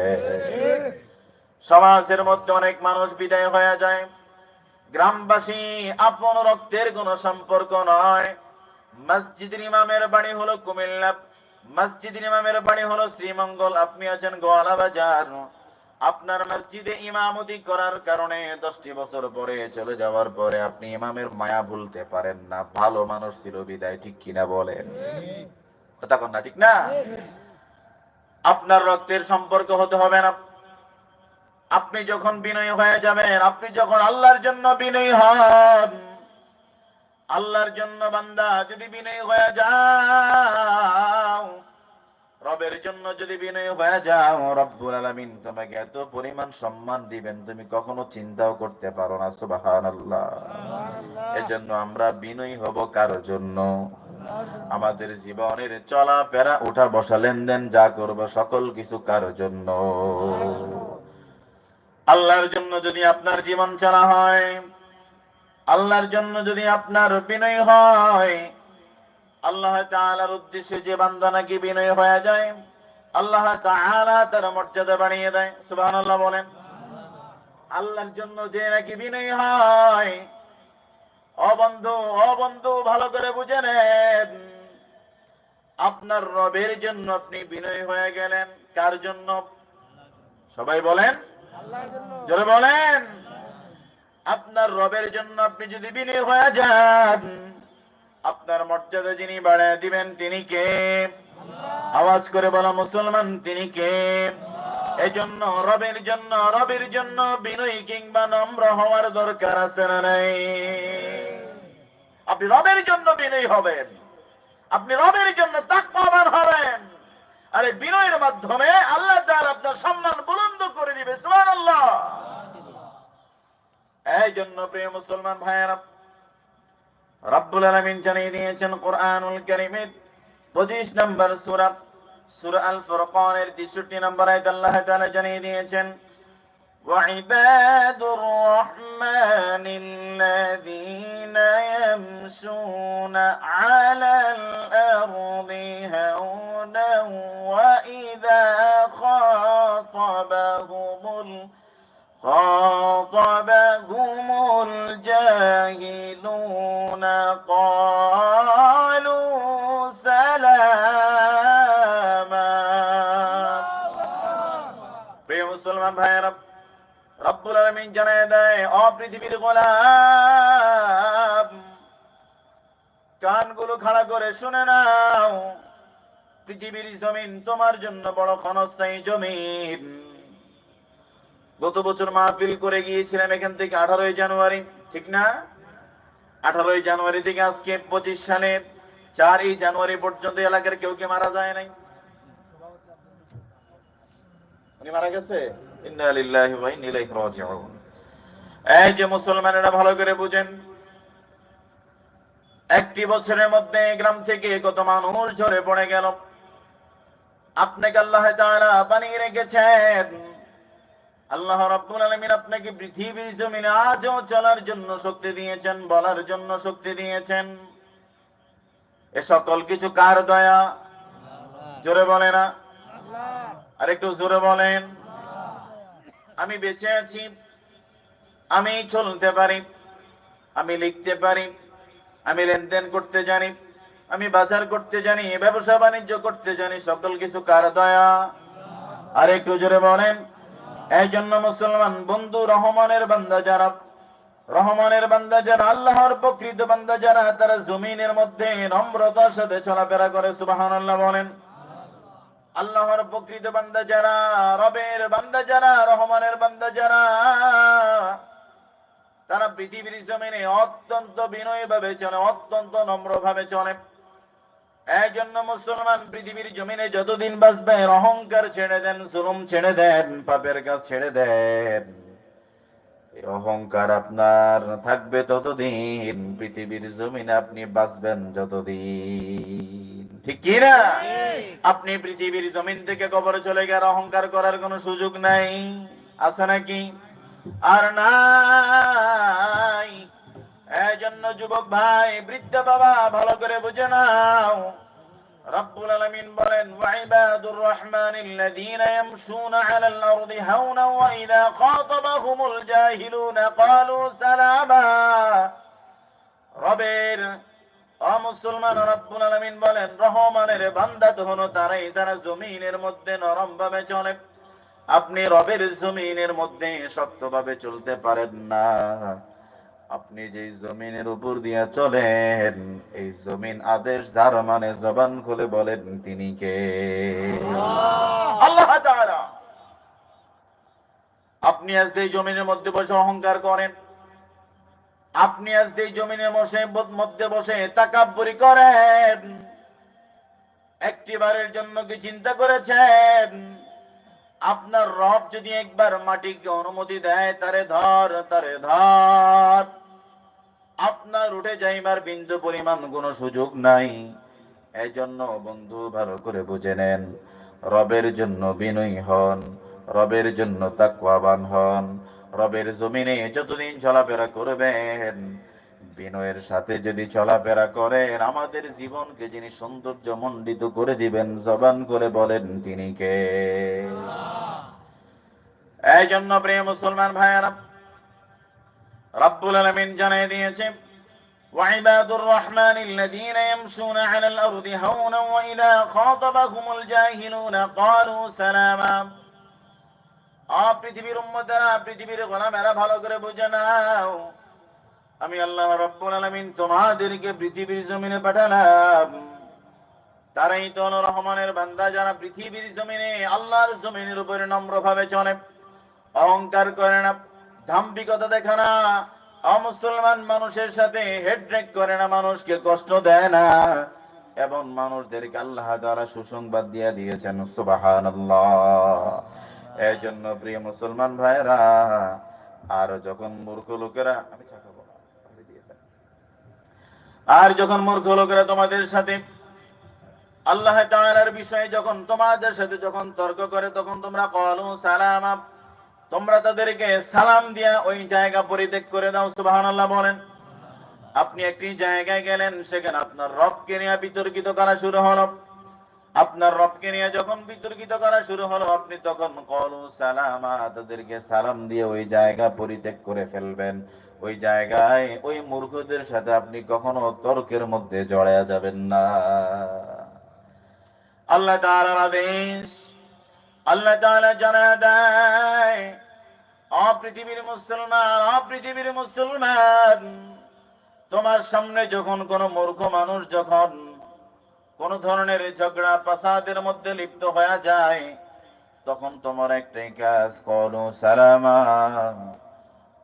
বলে সমাজের মধ্যে অনেক মানুষ বিদায় হয়ে যায়। গ্রামবাসী আপন রক্তের কোনো সম্পর্ক নয়। মসজিদের ইমামের বাড়ি হলো কুমিল্লা। মসজিদের ইমামের বাড়ি হলো শ্রীমঙ্গল। আপনি আছেন গোয়ালা বাজার। আপনার মসজিদে ইমামতি করার কারণে দশটি বছর পরে চলে যাওয়ার পরে আপনি ইমামের মায়া ভুলতে পারেন না। ভালো মানুষ ছিল বিদায় ঠিক কিনা বলেন? কথা কন না ঠিক না? আপনার রক্তের সম্পর্ক হতে হবে না। আপনি যখন বিনয়ী হয়ে যাবেন আপনি যখন আল্লাহর জন্য বিনয়ী হন আল্লাহর জন্য বান্দা যদি বিনয়ী হয়ে যাও রবের জন্য যদি বিনয়ী হয়ে যাও রব্বুল আলামিন তোমাকে এত পরিমাণ সম্মান দিবেন তুমি কখনো চিন্তাও করতে পারো না সুবহানাল্লাহ। এজন্য আমরা বিনয়ী হব কারও জন্য। আমাদের জীবনের চলা ফেরা, উঠা বসা লেনদেন যা করব সকল কিছু কার জন্য? আল্লাহর জন্য যদি আপনার জীবন চলা হয়, আল্লাহর জন্য যদি আপনার বিনয় হয়, আল্লাহ তাআলার উদ্দেশ্যে যে বান্দা নাকি বিনয় হয়ে যায়, আল্লাহ তাআলা তার মর্যাদা বাড়িয়ে দেয়। সুবহানাল্লাহ বলেন, আল্লাহর জন্য যে নাকি বিনয় হয় অবন্ধু অবন্ধু ভালো করে বুঝে নেন। আপনার রবের জন্য আপনি বিনয় হয়ে গেলেন। কার জন্য? সবাই বলেন। জোরে বলেন। আপনার রবের জন্য আপনি যদি বিনয় হয়ে যান, আপনার মর্যাদা যিনি বাড়ায় দিবেন তিনি কে? আওয়াজ করে বলা, মুসলমান তিনি কে? এই জন্য রবের জন্য রবের জন্য বিনয়ী কিংবা নম্র হওয়ার দরকার আছে না নাই? আপনি রবের জন্য বিনয়ী হবেন। আপনি রবের জন্য তাকওয়াবান হবেন। আরে বিনয়ের মাধ্যমে আল্লাহ তাআলা আপনার সম্মান বুলন্দ করে দিবে, সুবহানাল্লাহ। এই জন্য প্রিয় মুসলমান ভাইয়েরা, রব্বুল আলামিন জানিয়ে দিয়েছেন, কোরআনুল কারীমের 25 নম্বর সূরা সূরা আল ফুরকানের 63 নম্বর আয়াত আল্লাহ তাআলা জানিয়ে দিয়েছেন وعباد الرحمن الذين يمشون على الأرض هونا وإذا خاطبهم ال- خاطبهم الجاهلون قالوا রব্বুল আলামিন জানায় দেয় গোলাম, কানগুলো খাড়া করে শুনে নাও, পৃথিবীর জমিন তোমার জন্য বড় ক্ষণস্থায়ী জমিন। গত বছর মাহফিল করে গিয়েছিলাম এখান থেকে আঠারোই জানুয়ারি, ঠিক না? আঠারোই জানুয়ারি থেকে আজকে পঁচিশ সালের চারই জানুয়ারি পর্যন্ত এলাকার কেউ কে মারা যায় নাই? উনি মারা গেছে? এই যে মুসলমানেরা ভালো করে বুঝেন, একটি বছরের মধ্যে গ্রাম থেকে কত মানুষ ঝরে পড়ে গেল। আপনাকে আল্লাহ তাআলা বানিয়ে রেখেছেন। আল্লাহ রাব্বুল আলামিন আপনাকে পৃথিবীর জমিনে আজও চলার জন্য শক্তি দিয়েছেন, বলার জন্য শক্তি দিয়েছেন। এ সকল কিছু কার দয়া? জোরে বলে না। আর একটু জোরে বলেন। আমি বেঁচে আছি, আমি চলতে পারি, আমি লিখতে পারি, আমি লেনদেন করতে জানি, আমি বাজার করতে জানি, ব্যবসা বাণিজ্য করতে জানি, সকল কিছু কার দয়া? আর একটু জোরে বলেন। এই জন্য মুসলমান, বন্ধু, রহমানের বান্দা যারা, রহমানের বান্দা যারা, আল্লাহর প্রকৃত বান্দা যারা, তারা জমিনের মধ্যে নম্রতার সাথে চলাফেরা করে, সুবহানাল্লাহ বলেন। আল্লাহর প্রকৃত বান্দা যারা, রবের বান্দা যারা, রহমানের বান্দা যারা, তারা পৃথিবীর জমিনে অত্যন্ত বিনয়ী ভাবে চলে, অত্যন্ত নম্র ভাবে চলে। এই জন্য মুসলমান পৃথিবীর জমিনে যতদিন বাঁচবেন অহংকার ছেড়ে দেন, জুলুম ছেড়ে দেন, পাপের কাজ ছেড়ে দেন। অহংকার আপনার থাকবে ততদিন, পৃথিবীর জমিনে আপনি বাঁচবেন যতদিন। ঠিক কি আপনি পৃথিবীর জমিন থেকে কবরে চলে গেলে অহংকার করার কোনো সুযোগ নাই। আছে নাকি? আর নাই। এই জন্য যুবক ভাই, বৃদ্ধ বাবা, ভালো করে বুঝে নাও। রব্বুল আলামিন বলেন, ওয়াইবাদুর রহমানিল্লাযীনা ইয়ামশুনা আলাল আরদি হাওনা ওয়া ইযা খাতাবাহুমুল জাহিলুনা, ক্বালু সালামা। রবের রব্বুল আলামিন বলেন, রহমানের তারাই জমিনের মধ্যে নরম ভাবে আপনি রবের মধ্যে চলতে পারেন না। আপনি যে জমিনের উপর দিয়া চলেন, এই জমিন আদেশ যার মানে জবান খুলে বলেন তিনি কে? আল্লাহ আপনি আজ এই জমিনের মধ্যে বসে অহংকার করেন আপনি আজ এই জমিনের বসে মধ্যে বসে তাকাব্বুরি করেন, একটিবারের জন্য কি চিন্তা করেছেন? আপনার রব যদি একবার মাটিকে অনুমতি দেয়, তারে ধর তারে ধর। আপনার উঠে যাইবার বিন্দু পরিমাণ কোনো সুযোগ নাই। এই জন্য বন্ধু ভালো করে বুঝে নেন, রবের জন্য বিনয়ী হন, রবের জন্য তাকওয়াবান হন রবের জমিনে যতদিন চলাফেরা করবেন বিনয়ের সাথে যদি চলাফেরা করেন আমাদের জীবনকে যিনি সৌন্দর্য মণ্ডিত করে দিবেন জবান করে বলেন তিনি কে এই জন্য প্রিয় মুসলমান ভাইয়ারা রব্বুল আলামিন জানিয়ে দিয়েছে وعباد الرحمن الذين يمشون على الأرض هونا وإذا خاطبهم الجاهلون قالوا سلاما পৃথিবীর উম্মতেরা, পৃথিবীর গোলামেরা ভালো করে বুঝে নাও। আমি আল্লাহ রব্বুল আলামিন তোমাদেরকে পৃথিবীর জমিনে পাঠালাম। তারাই তো রহমানের বান্দা যারা পৃথিবীর জমিনে আল্লাহর জমিনের উপরে নম্রভাবে চলে। অহংকার করে না, ধাম্বিকতা দেখে না, অমুসলমান মানুষের সাথে হেড্রেক করে না, মানুষকে কষ্ট দেয় না। এবং মানুষদেরকে আল্লাহ দ্বারা সুসংবাদ দিয়ে দিয়েছেন, সুবহানাল্লাহ। এই জন্য প্রিয় মুসলমান ভাইরা আর যখন মূর্খ লোকেরা, আমি। আর যখন মূর্খ লোকেরা তোমাদের সাথে আল্লাহ তাআলার বিষয়ে যখন তোমাদের সাথে যখন তর্ক করে, তখন তোমরা কলু সালামা, তোমরা তাদেরকে সালাম দিয়া ওই জায়গা পরিত্যাগ করে দাও, সুবহানাল্লাহ বলেন আপনি একটি জায়গায় গেলেন, সেখানে আপনার রবকে নিয়ে বিতর্কিত করা শুরু হলো আপনার রবকে নিয়ে যখন বিতর্কিত করা শুরু হলো, আপনি তখন কলু সালামা, তাদেরকে সালাম দিয়ে ওই জায়গা পরিত্যাগ করে ফেলবেন। ওই জায়গায় ওই মূর্খদের সাথে আপনি কখনো তর্কের মধ্যে জড়ায়া যাবেন না। আল্লাহ তাআলার আদেশ, আল্লাহ তাআলা জানা দেয় অপৃথিবীর মুসলমান অপৃথিবীর মুসলমান, তোমার সামনে যখন কোন মূর্খ মানুষ যখন কোন ধরনের ঝগড়া প্রসাদের মধ্যে লিপ্ত হয়ে যায়, তখন তোমার একটাই কাজ করো সালামা।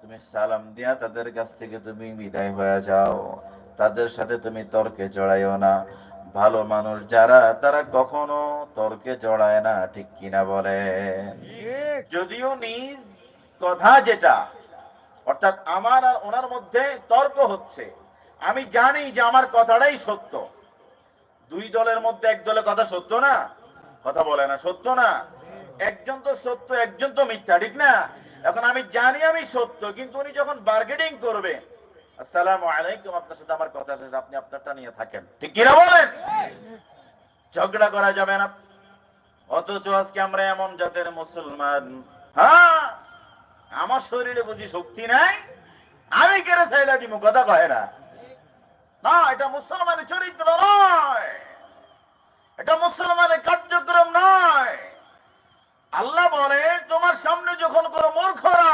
তুমি সালাম দিয়া তাদের কাছ থেকে তুমি বিদায় হয়ে যাও। তাদের সাথে তুমি তর্কে জড়াইও না। ভালো মানুষ যারা, তারা কখনো তর্কে জড়ায় না, ঠিক কিনা বলে? যদিও নিজ কথা যেটা, অর্থাৎ আমার আর ওনার মধ্যে তর্ক হচ্ছে, আমি জানি যে আমার কথাটাই সত্য। দুই দলের মধ্যে এক দলের কথা সত্য না? কথা বলে না, সত্য না? একজন তো সত্য, একজন তো মিথ্যা, ঠিক না? এখন আমি জানি আমি সত্য, কিন্তু উনি যখন বার্গেনিং করবে, আসসালামু আলাইকুম, আপনার সাথে আমার কথা শেষ, আপনি আপনারটা নিয়ে থাকেন। ঠিক কিনা বলেন? ঝগড়া করা যাবে না। অথচ আজকে আমরা এমন জাতের মুসলমান। হ্যাঁ? আমার শরীরে বুঝি শক্তি নাই? আমি কেন চাইলা দিব কথা কয় না। না, এটা মুসলমানের চরিত্র নয়। এটা মুসলমানের কার্যক্রম নয়। আল্লাহ বলে, তোমার সামনে যখন কোনো মূর্খরা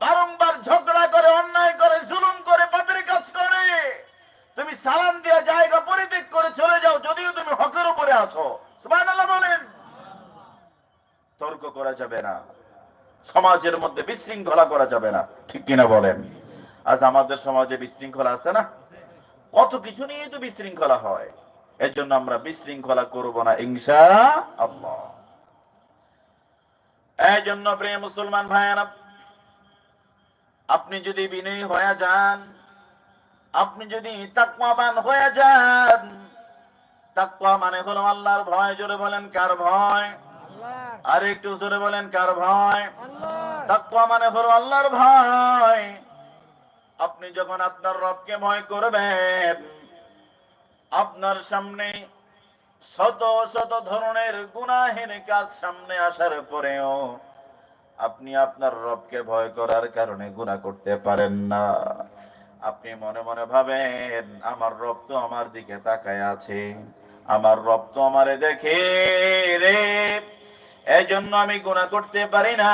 বারংবার ঝগড়া করে, অন্যায় করে, জুলুম করে, পাপের কাজ করে, তুমি সালাম দেওয়া জায়গা পরিত্যাগ করে চলে যাও, যদিও তুমি হকের উপরে আছো। বলেন। তর্ক করা যাবে না। সমাজের মধ্যে বিশৃঙ্খলা করা যাবে না। ঠিক কিনা বলেন? আজ আমাদের সমাজে বিশৃঙ্খলা আছে না? কত কিছু নিয়ে তো বিশৃঙ্খলা হয়। এর জন্য আমরা বিশৃঙ্খলা করব না ইনশা আল্লাহ এই জন্য প্রিয় মুসলমান ভাইয়ারা আপনি যদি বিনয়ী হয়ে যান আপনি যদি তাকওয়াবান হয়ে যান তাকওয়া মানে হলো আল্লাহর ভয় জোরে বলেন কার ভয়? আর একটু জোরে বলেন কার ভয়? তাকওয়া মানে হলো আল্লাহর ভয়। আপনি যখন আপনার রবকে ভয় করবেন, আপনার সামনে শত শত ধরনের গুনাহের কাজ সামনে আসার পরেও আপনি আপনার রবকে ভয় করার কারণে গুণা করতে পারেন না। আপনি মনে মনে ভাবেন, আমার রব তো আমার দিকে তাকায় আছে, আমার রব তো আমারে দেখে রে এই জন্য আমি গুণা করতে পারি না।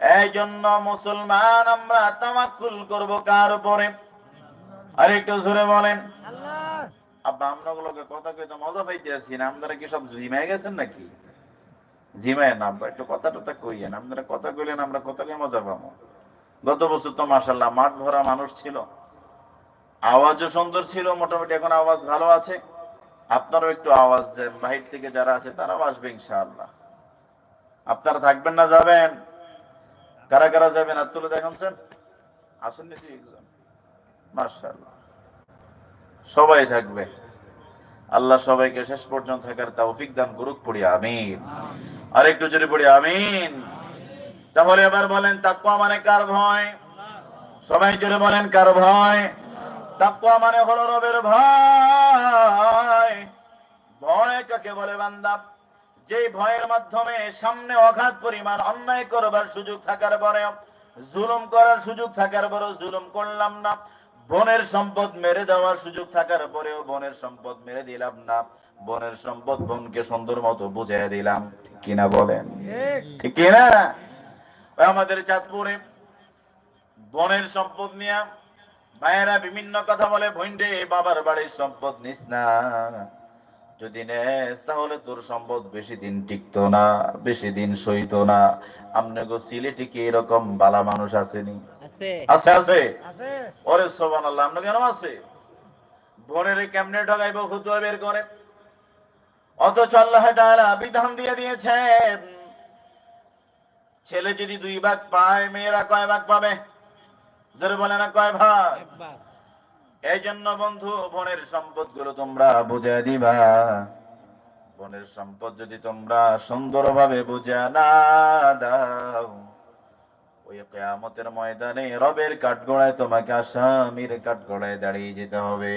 এই জন্য মুসলমান আমরা তামাকুল করব কার উপরে? আরেকটু জোরে বলেন। আব্বা আমরাগুলোকে কথা কইতে মজা পাইতে আসি না। আপনারা কি সব জিমায় গেছেন নাকি? জিমায় না আব্বা একটু কথা টথা কইয়েন। আপনারা কথা কইলেন আমরা কথা কই মজা পাবো। গত বছর তো মাসাল্লাহ মাঠ ভরা মানুষ ছিল। আওয়াজও সুন্দর ছিল মোটামুটি এখন আওয়াজ ভালো আছে। আপনারও একটু আওয়াজ বাহির থেকে যারা আছে তারাও আসবে ইনশাআল্লাহ। আপনারা থাকবেন না যাবেন। কারা কারা যাবেন আর তুলে দেখাচ্ছেন? আসেন একজন। মার্শাল্লাহ সবাই থাকবে। আল্লাহ সবাইকে শেষ পর্যন্ত থাকার তৌফিক দান করুক পড়ি আমিন। আর একটু জোরে পড়ি আমিন। তাহলে এবার বলেন তাকওয়া মানে কার ভয়? সবাই জোরে বলেন কার ভয়? তাকওয়া মানে হলো রবের ভয়। ভয় কাকে বলে বান্দা? যেই ভয়ের মাধ্যমে সামনে অঘাত পরিমাণ অন্যায় করবার সুযোগ থাকার পরেও জুলুম করার সুযোগ থাকার পরেও জুলুম করলাম না। বনের সম্পদ মেরে দেওয়ার সুযোগ থাকার পরেও বনের সম্পদ মেরে দিলাম না। বনের সম্পদ বনকে সুন্দর মতো বুঝিয়ে দিলাম। কিনা বলেন? ঠিক। কিনা আমাদের চাঁদপুরে বনের সম্পদ নিয়ে ভাইয়েরা বিভিন্ন কথা বলে ভইন্ডে বাবার বাড়ির সম্পদ নিস না। যদি নেস তাহলে তোর সম্পদ বেশি দিন টিকতো না বেশি দিন সইতো না। আমনে গো সিলেটে কি এরকম বালা মানুষ আসেনি? আছে। আছে ওরে সোবান আল্লাহ আপনি কেন আছে বনের কেমনে ঢগাইব ফুতুয়া বের করে? অথচ আল্লাহ তাআলা বিধান দিয়ে দিয়েছেন ছেলে যদি দুই ভাগ পায় মেয়েরা কয় ভাগ পাবে? জোরে বলে না কয় ভাগ? একবার এই জন্য বন্ধু, বনের সম্পদগুলো তোমরা বুঝে দিবা। বনের সম্পদ যদি তোমরা সুন্দরভাবে বুঝে না দাও, ওই কেয়ামতের ময়দানে রবের কাঠগড়ায় তোমাকে আসামির কাঠগড়ায় দাঁড়িয়ে যেতে হবে।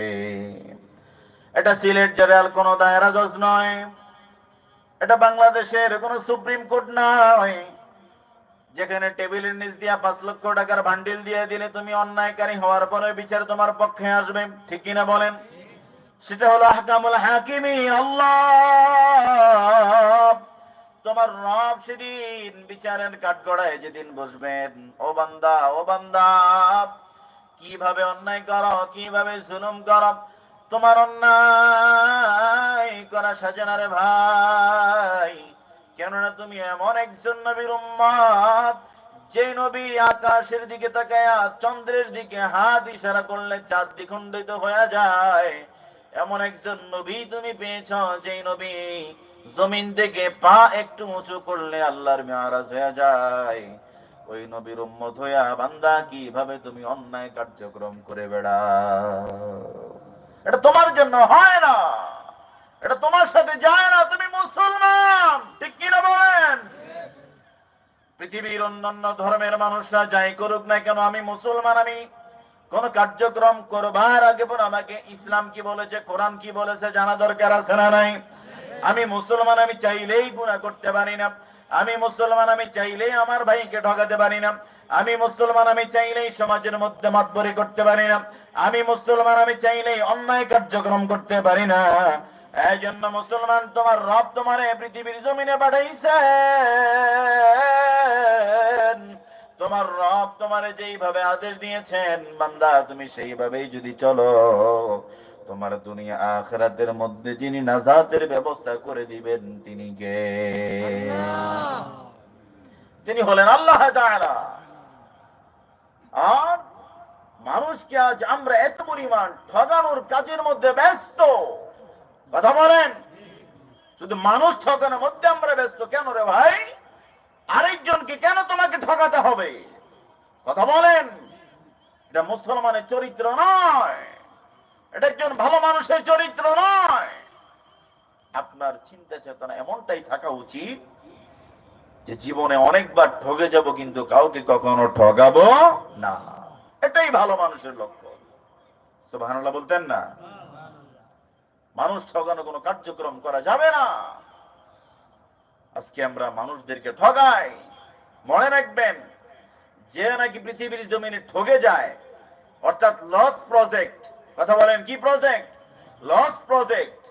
এটা সিলেট জেলার কোনো দায়রা জজ নয়। এটা বাংলাদেশের কোনো সুপ্রিম কোর্ট নয়। যেখানে টেবিলের নিচ দিয়া পাঁচ লক্ষ টাকার বান্ডিল দিয়ে দিলে তুমি অন্যায়কারী হওয়ার পরে বিচার তোমার পক্ষে আসবে। ঠিক কিনা বলেন? সেটা হলো আহকামুল হাকিমি আল্লাহ। তোমার রব সেদিন বিচারের কাঠগড়ায় যেদিন বসবেন। ও বান্দা ও বান্দা, কীভাবে অন্যায় করো, কীভাবে জুলুম করো? তোমার অন্যায় করা সাজানা রে ভাই। কেননা তুমি এমন একজন নবীর উম্মত যে নবী আকাশের দিকে তাকায়া চন্দ্রের দিকে হাত ইশারা করলে চাঁদ দ্বিখণ্ডিত হয়ে যায়। এমন একজন নবী তুমি পেয়েছ, যেই নবী জমিন থেকে পা একটু উঁচু করলে আল্লাহর মেয়ারাজ হয়ে যায়। ওই নবীর উম্মত হইয়া, বান্দা, কীভাবে তুমি অন্যায় কার্যক্রম করে বেড়া এটা তোমার জন্য হয় না। এটা তোমার সাথে যায় না, তুমি মুসলমান। ঠিক কিনা বলেন? পৃথিবীর অন্যান্য ধর্মের মানুষরা যাই করুক না কেন, আমি মুসলমান, আমি কোন কার্যক্রম করবার আগে পর আমাকে ইসলাম কি বলেছে, কোরআন কি বলেছে, জানা দরকার আছে না নাই? আমি মুসলমান, আমি চাইলেই গুণা করতে পারি না। আমি মুসলমান, আমি চাইলেই আমার ভাইকে ঠকাতে পারি না। আমি মুসলমান, আমি চাইলেই সমাজের মধ্যে মাতবরি করতে পারি না। আমি মুসলমান, আমি চাইলেই অন্যায় কার্যক্রম করতে পারি না। এই জন্য মুসলমান তোমার রব তোমার পৃথিবীর জমিনে পাঠাইছে তোমার রব তোমার যেইভাবে আদেশ দিয়েছেন বান্দা তুমি সেইভাবেই যদি চলো তোমার দুনিয়া আখরাতের মধ্যে যিনি নাজাতের ব্যবস্থা করে দিবেন তিনি কে? তিনি হলেন আল্লাহ তাআলা। আর মানুষকে আজ আমরা এত পরিমাণ ঠগানোর কাজের মধ্যে ব্যস্ত। কথা বলেন? শুধু মানুষ ঠকানোর মধ্যে আমরা ব্যস্ত। কেন রে ভাই? আরেকজনকে কেন তোমাকে ঠকাতে হবে? কথা বলেন। এটা মুসলমানের চরিত্র নয়। এটা একজন ভালো মানুষের চরিত্র নয়। আপনার চিন্তা চেতনা এমনটাই থাকা উচিত যে জীবনে অনেকবার ঠগে যাব কিন্তু কাউকে কখনো ঠগাবো না। এটাই ভালো মানুষের লক্ষ্য সুবহানাল্লাহ বলতেন না? মানুষ ঠগানো কোনো কার্যক্রম করা যাবে না। আজকে আমরা মানুষদেরকে ঠগাই। মনে রাখবেন, যে নাকি পৃথিবীর জমিনে ঠগে যায়, অর্থাৎ লস প্রজেক্ট কথা বলেন কি প্রজেক্ট লস প্রজেক্ট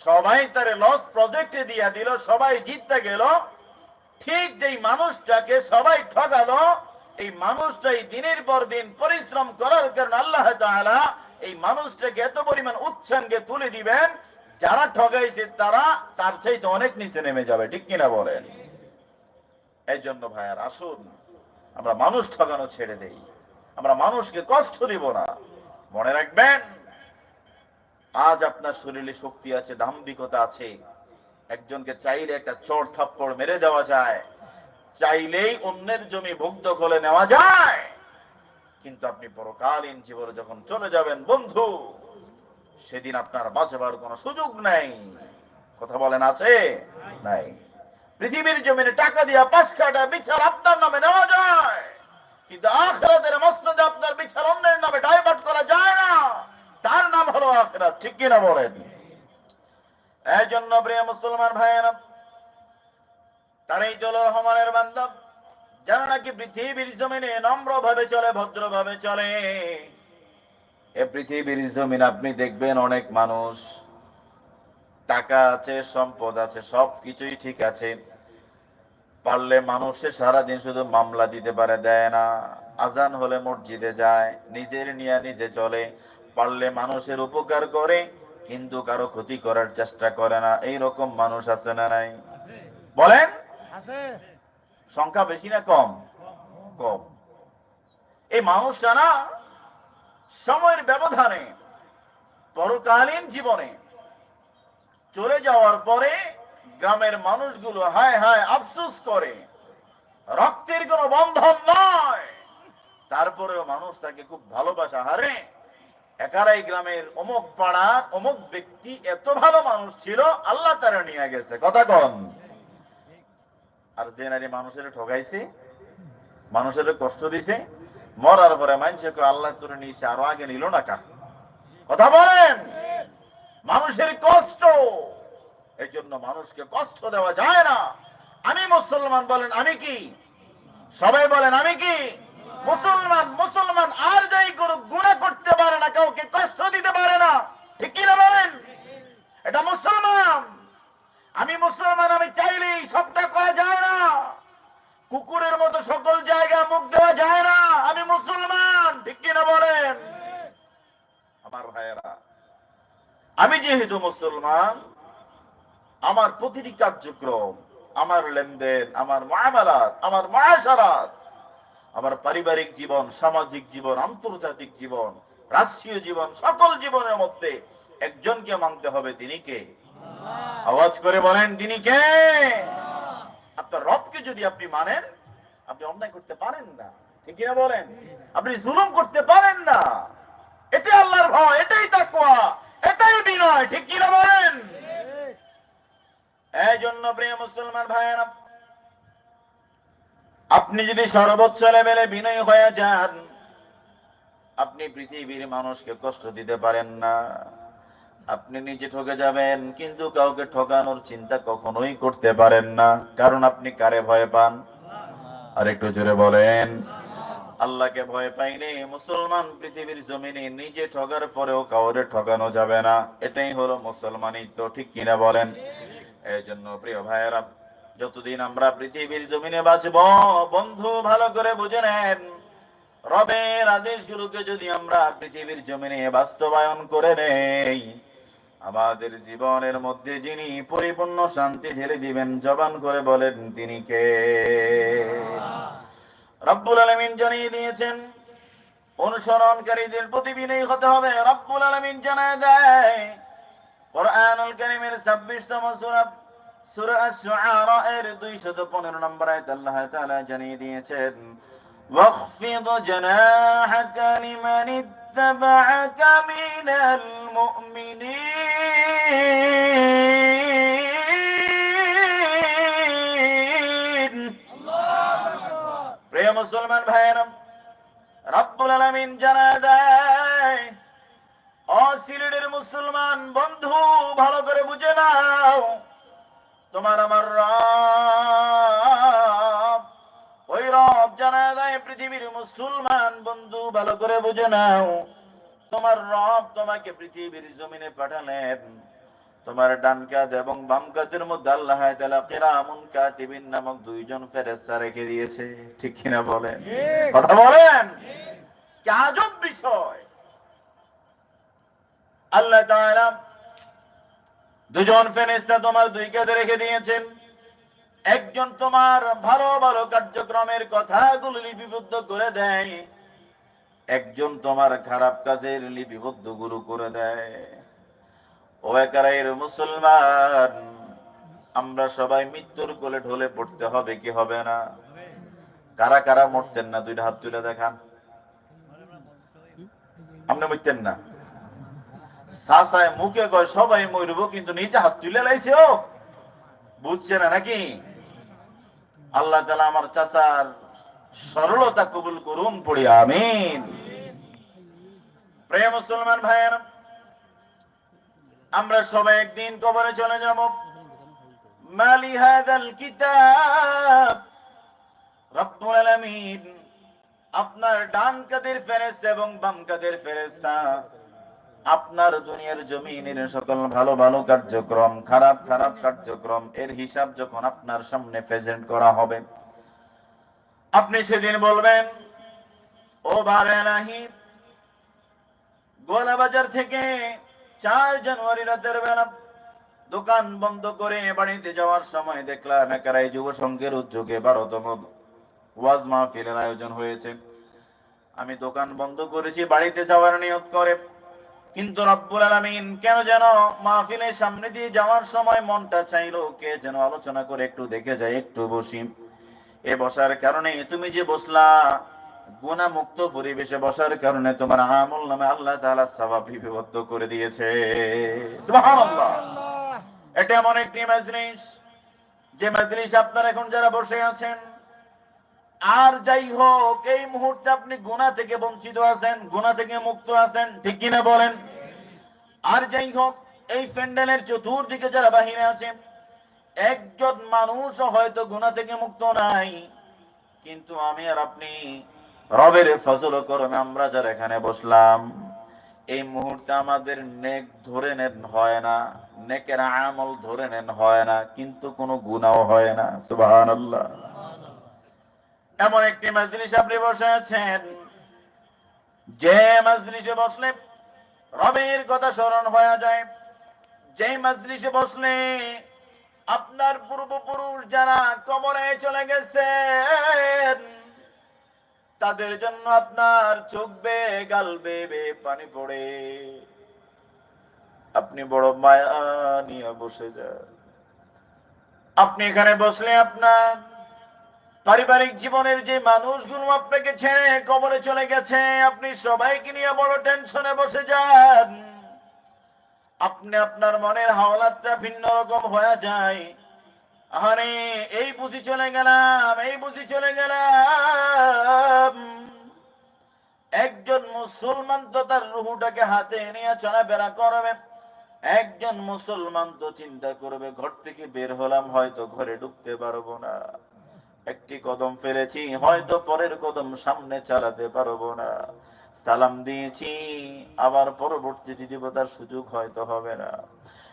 সবাই তারে লস প্রজেক্টে দিয়া দিল, সবাই জিততে গেল। ঠিক যেই মানুষটাকে সবাই ঠগালো, এই মানুষটাই দিনের পর দিন পরিশ্রম করার কারণে আল্লাহ তাআলা এই মানুষটাকে এত পরিমাণ উচ্ছাঙ্গে তুলে দিবেন, যারা ঠগাইছে তারা, তার চাইতে অনেক নিচে নেমে যাবে, ঠিক কিনা বলেন? এই জন্য ভাইয়ার, আসুন, আমরা মানুষ ঠগানো ছেড়ে দেই, আমরা মানুষকে কষ্ট দিব না। মনে রাখবেন, আজ আপনার শরীরে শক্তি আছে, দাম্ভিকতা আছে, একজনকে চাইলে একটা চোর থাপ্পড় মেরে দেওয়া যায়, চাইলেই অন্যের জমি ভোগ দখলে নেওয়া যায়। কিন্তু আপনি পরকালীন জীবনে যখন চলে যাবেন, বন্ধু, সেদিন আপনার বাঁচবার কোনো সুযোগ নাই। কথা বলেন, আছে? নাই। পৃথিবীর জমিনে টাকা দিয়া পাঁচ কাটা বিচার আপনার নামে নেওয়া যায়। কিন্তু আখরাতের মসনদে আপনার বিচার অন্যের নামে ডাইভার্ট করা যায় না। তার নাম হলো আখরাত, ঠিক কিনা বলেন? এই জন্য প্রিয় মুসলমান ভাইয়েরা তার এই জল রহমানের বান্ধব যারা নাকি পৃথিবীর জমিনে নম্র ভাবে চলে ভদ্র ভাবে চলে? এ পৃথিবীর জমিন আপনি দেখবেন অনেক মানুষ। টাকা আছে, সম্পদ আছে সব কিছুই ঠিক আছে। পারলে মানুষে সারাদিন শুধু মামলা দিতে পারে, দেয় না। আজান হলে মসজিদে যায়, নিজের নিয়ে নিজে চলে। পারলে মানুষের উপকার করে, কিন্তু কারও ক্ষতি করার চেষ্টা করে না। এই রকম মানুষ আছে না নাই? বলেন? আছে। সংখ্যা বেশি না কম? কম। এই মানুষটা না সময়ের ব্যবধানে, পরকালীন জীবনে চলে যাওয়ার পরে গ্রামের মানুষগুলো হায় হায় আফসোস করে, রক্তের কোনো বন্ধন নয়। তারপরেও মানুষ তাকে খুব ভালোবাসা। হারে একারাই গ্রামের অমুক পাড়ার অমুক ব্যক্তি এত ভালো মানুষ ছিল, আল্লাহ তারা নিয়ে গেছে। কথা কন। আর যে নারী মানুষের ঠগাইছে, মানুষের কষ্ট দিছে, মরার পরে মানুষে কয়, আল্লাহ তোরে নিয়েছে, আরও আগে নিল না কা? কথা বলেন? মানুষের কষ্ট এই জন্য মানুষকে কষ্ট দেওয়া যায় না। আমি মুসলমান বলেন, আমি কি? সবাই বলেন, আমি কি? মুসলমান মুসলমান আর যাই করুক গুণা করতে পারে না, কাউকে কষ্ট দিতে পারে না। ঠিক কিনা বলেন? এটা মুসলমান। আমি মুসলমান, আমি চাইলেই সবটা করা যায় না। কুকুরের মতো সকল জায়গা মুখ দেওয়া যায় না। আমি মুসলমান, ঠিক কিনা বলেন? আমার ভাইয়েরা, আমি যেহেতু মুসলমান, আমার প্রতিটি কার্যক্রম, আমার লেনদেন, আমার মায়ামালাত আমার মায়াসারাত আমার পারিবারিক জীবন, সামাজিক জীবন, আন্তর্জাতিক জীবন, রাষ্ট্রীয় জীবন, সকল জীবনের মধ্যে একজনকে মানতে হবে, তিনি কে? আওয়াজ করে বলেন, তিনি কে? আপনার রবকে যদি আপনি মানেন, আপনি অন্যায় করতে পারেন না। ঠিক কিনা বলেন? আপনি জুলুম করতে পারেন না। এটাই আল্লাহর ভয়, এটাই তাকওয়া, এটাই বিনয়। ঠিক কিনা বলেন? এই জন্য প্রিয় মুসলমান ভাইয়েরা, আপনি যদি সর্বোচ্চ লেভেলে বিনয় হয়ে যান, আপনি পৃথিবীর মানুষকে কষ্ট দিতে পারেন না। আপনি নিজে ঠকে যাবেন, কিন্তু কাউকে ঠকানোর চিন্তা কখনোই করতে পারেন না। কারণ আপনি কারে ভয় পান? আর একটু জোরে বলেন। আল্লাহকে ভয় পাইনি মুসলমান পৃথিবীর জমিনে নিজে ঠগার পরেও কাউরে ঠকানো যাবে না। এটাই হলো মুসলমানই মুসলমানিত্ব, ঠিক কিনা বলেন? এই জন্য প্রিয় ভাইয়েরা, যতদিন আমরা পৃথিবীর জমিনে বাঁচব, বন্ধু ভালো করে বুঝে নেন, রবের আদেশগুলোকে যদি আমরা পৃথিবীর জমিনে বাস্তবায়ন করে নেই আমাদের জীবনের মধ্যে যিনি পরিপূর্ণ শান্তি ঢেলে দিবেন, জবান করে বলেন, তিনি কে? রব্বুল আলমিন জানিয়ে দিয়েছেন, অনুসরণকারীদের প্রতি বিনয়ী হতে হবে। রব্বুল আলমিন জানায় দেয়, কোরআনুল করিমের ছাব্বিশতম সুরা সুরা শুআরা এর 215 নম্বর আয়াত আল্লাহ তাআলা জানিয়ে দিয়েছেন, ওয়াখফিদ জানাহাকা লিমান اتبعك من المؤمنين প্রিয় মুসলমান ভাইয়েরা রব্বুল আলামিন জানা দেয় ও সিলেটের মুসলমান বন্ধু ভালো করে বুঝে নাও তোমার আমার রব ওই রব জানা দেয় পৃথিবীর মুসলমান বন্ধু ভালো করে বুঝে নাও। তোমার রব তোমাকে পৃথিবীর জমিনে পাঠালেন। তোমার ডান কাঁধ এবং বাম কাঁধের মধ্যে আল্লাহ তাআলা কিরামুন কাতিবিন নামক দুইজন ফেরেশতা রেখে দিয়েছে। ঠিক কিনা বলেন? কথা বলেন? কি আজব বিষয়। আল্লাহ তাআলা দুজন ফেরেশতা তোমার দুই কাঁধে রেখে দিয়েছেন। একজন তোমার ভালো ভালো কার্যক্রমের কথাগুলো লিপিবদ্ধ করে দেয়। একজন তোমার খারাপ কাজের লিপিবদ্ধগুলো করে দেয়। ও মুসলমান, আমরা সবাই মৃত্যুর কোলে ঢলে পড়তে হবে কি হবে না? কারা কারা মরতেন না? দুইটা হাত তুলে দেখান। আপনি মরতেন না। সাসায় মুখে কয়, সবাই মরবো, কিন্তু নিজে হাত তুলে লাইছে ও। বুঝছে না নাকি? আল্লাহ তালা আমার চাচার সরলতা কবুল করুন পড়ি, আমিন। প্রিয় মুসলমান ভাইয়ের, আমরা সবাই একদিন কবরে চলে যাব। মালি হাদাল কিতাব। রব্বুল আলামিন আপনার ডান কাদের ফেরেশতা এবং বাম কাদের ফেরেশতা আপনার দুনিয়ার জমিনের সকল ভালো ভালো কার্যক্রম, খারাপ খারাপ কার্যক্রম, এর হিসাব যখন আপনার সামনে প্রেজেন্ট করা হবে, আপনি সেদিন বলবেন, ও বারে নাহি গোলা থেকে চার জানুয়ারি রাতের বেলা দোকান বন্ধ করে বাড়িতে যাওয়ার সময় দেখলাম একারাই যুব সংঘের উদ্যোগে বারোতম ওয়াজ মাহফিলের আয়োজন হয়েছে। আমি দোকান বন্ধ করেছি, বাড়িতে যাওয়ার নিয়ত করে কিন্তু রব্বুল আলামিন কেন যেন মাহফিলের সামনে দিয়ে যাওয়ার সময় মনটা চাইলো কে যেন আলোচনা করে একটু দেখে যায়, একটু বসি। এ বসার কারণে, তুমি যে বসলা গুণা মুক্ত পরিবেশে বসার কারণে তোমার আমল নামে আল্লাহ তাআলা সওয়াব বিভক্ত করে দিয়েছে। এটা এমন একটি মজলিস যে মজলিস আপনারা এখন যারা বসে আছেন আর যাই হোক এই মুহূর্তে আপনি গুণা থেকে বঞ্চিত আছেন গুণা থেকে মুক্ত আছেন, ঠিক কিনা বলেন? আর যাই হোক এই প্যান্ডেলের চতুর্দিকে যারা বাহিরে আছে, একজন মানুষ হয়তো গুণা থেকে মুক্ত নাই, কিন্তু আমি আর আপনি রবের ফজল করমে আমরা যারা এখানে বসলাম, এই মুহূর্তে আমাদের নেক ধরে নেন হয় না, নেকের আমল ধরে নেন হয় না, কিন্তু কোনো গুণাও হয় না, সুবহানাল্লাহ। এমন একটি মজলিস আপনি বসে আছেন যে মজলিসে বসলে রবের কথা স্মরণ হয়ে যায়। যে মজলিসে বসলে আপনার পূর্বপুরুষ যারা কবরে চলে গেছেন, তাদের জন্য আপনার চোখ বে গাল বে বে পানি পড়ে। আপনি বড় মায়া নিয়ে বসে যান। আপনি এখানে বসলে আপনার পারিবারিক জীবনের যে মানুষগুলো আপনাকে ছেড়ে কবরে চলে গেছে, আপনি সবাইকে নিয়ে বড় টেনশনে বসে যান। আপনি আপনার মনের হাওলাতটা ভিন্ন রকম হয়ে যায়। আরে এই বুঝি চলে গেলাম, এই বুঝি চলে গেলাম। একজন মুসলমান তো তার রুহুটাকে হাতে নিয়ে চলাফেরা করবে। একজন মুসলমান তো চিন্তা করবে, ঘর থেকে বের হলাম, হয়তো ঘরে ঢুকতে পারব না। একটি কদম ফেলেছি, হয়তো পরের কদম সামনে চালাতে পারব না। সালাম দিয়েছি, আবার পরবর্তী দিব তার সুযোগ হয়তো হবে না।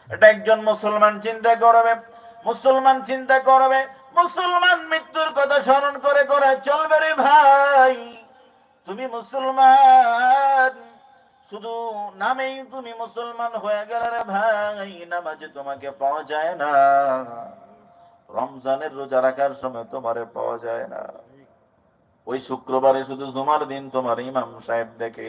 এটা একজন মুসলমান চিন্তা করবে, মুসলমান চিন্তা করবে, মুসলমান মৃত্যুর কথা স্মরণ করে করে চলবে রে ভাই। তুমি মুসলমান, শুধু নামেই তুমি মুসলমান হয়ে গেলে রে ভাই, নামাজে তোমাকে পাওয়া যায় না। রমজানের রোজা রাখার সময় তোমারে পাওয়া যায় না। ওই শুক্রবারে শুধু জুমার দিন তোমার ইমাম সাহেব দেখে